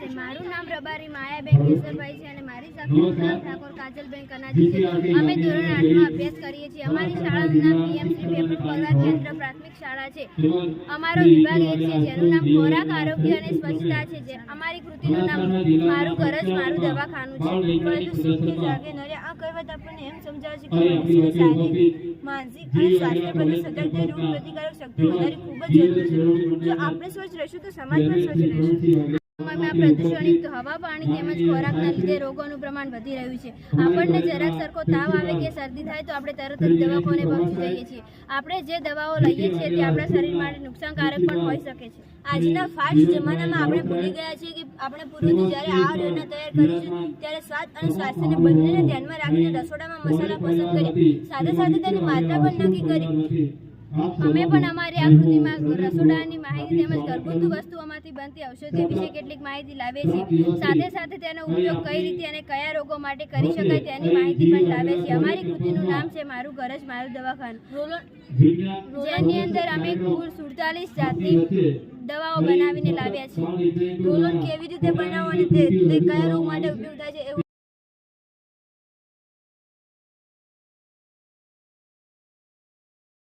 નમસ્તે મારું નામ રબારી માયાબેન કેશરભાઈ છે અને મારી સાથે ઠાકોર કાજલબેન કનાજી છે. અમે ધોરણ આઠમાં અભ્યાસ કરીએ છીએ. અમારી શાળાનું નામ પીએમસી પેપર પગાર કેન્દ્ર પ્રાથમિક શાળા છે. અમારો વિભાગ એ છે જેનું નામ ખોરાક આરોગ્ય અને સ્વચ્છતા છે જે અમારી કૃતિનું નામ મારું ઘર જ મારું દવાખાનું છે. પરંતુ સુખી જાગે નરે આ કહેવત આપણને એમ સમજાવે છે કે મનુષ્યને શારીરિક માનસિક અને સ્વાસ્થ્ય પ્રત્યે સતત રોગ પ્રતિકારક શક્તિ વધારવી ખૂબ જ જરૂરી છે. જો આપણે સ્વચ્છ રહીશું તો સમાજ પણ સ્વચ્છ રહેશે. સમયમાં પ્રદૂષણિત હવા પાણી તેમજ ખોરાકના લીધે રોગોનું પ્રમાણ વધી રહ્યું છે. આપણને જરાક સરખો તાવ આવે કે શરદી થાય તો આપણે તરત જ દવાખાને પહોંચી જઈએ છીએ. આપણે જે દવાઓ લઈએ છીએ તે આપણા શરીર માટે નુકસાનકારક પણ હોઈ શકે છે. આજના ફાસ્ટ જમાનામાં આપણે ભૂલી ગયા છીએ કે આપણે પૂર્વજો જ્યારે આ યોજના તૈયાર કરીશું ત્યારે સ્વાદ અને સ્વાસ્થ્યને બંનેને ધ્યાનમાં રાખીને રસોડામાં મસાલા પસંદ કરીએ. સાથે સાથે તેની માત્રા પણ નક્કી કરી અમે પણ અમારી આકૃતિમાં રસોડાની માહિતી તેમજ ઘરગથ્થુ વસ્તુઓમાંથી બનતી ઔષધિ વિશે કેટલીક માહિતી લાવીએ છીએ સાથે સાથે તેનો ઉપયોગ કઈ રીતે અને કયા રોગો માટે કરી શકાય તેની માહિતી પણ લાવીએ છીએ અમારી કૃતિનું નામ છે મારું ઘર જ મારું દવાખાનું. જેની અંદર અમે કુલ સુડતાલીસ જાતની દવાઓ બનાવીને લાવ્યા છીએ રોલર કેવી રીતે બનાવવો અને તે કયા રોગ માટે ઉપયોગ થાય છે એવું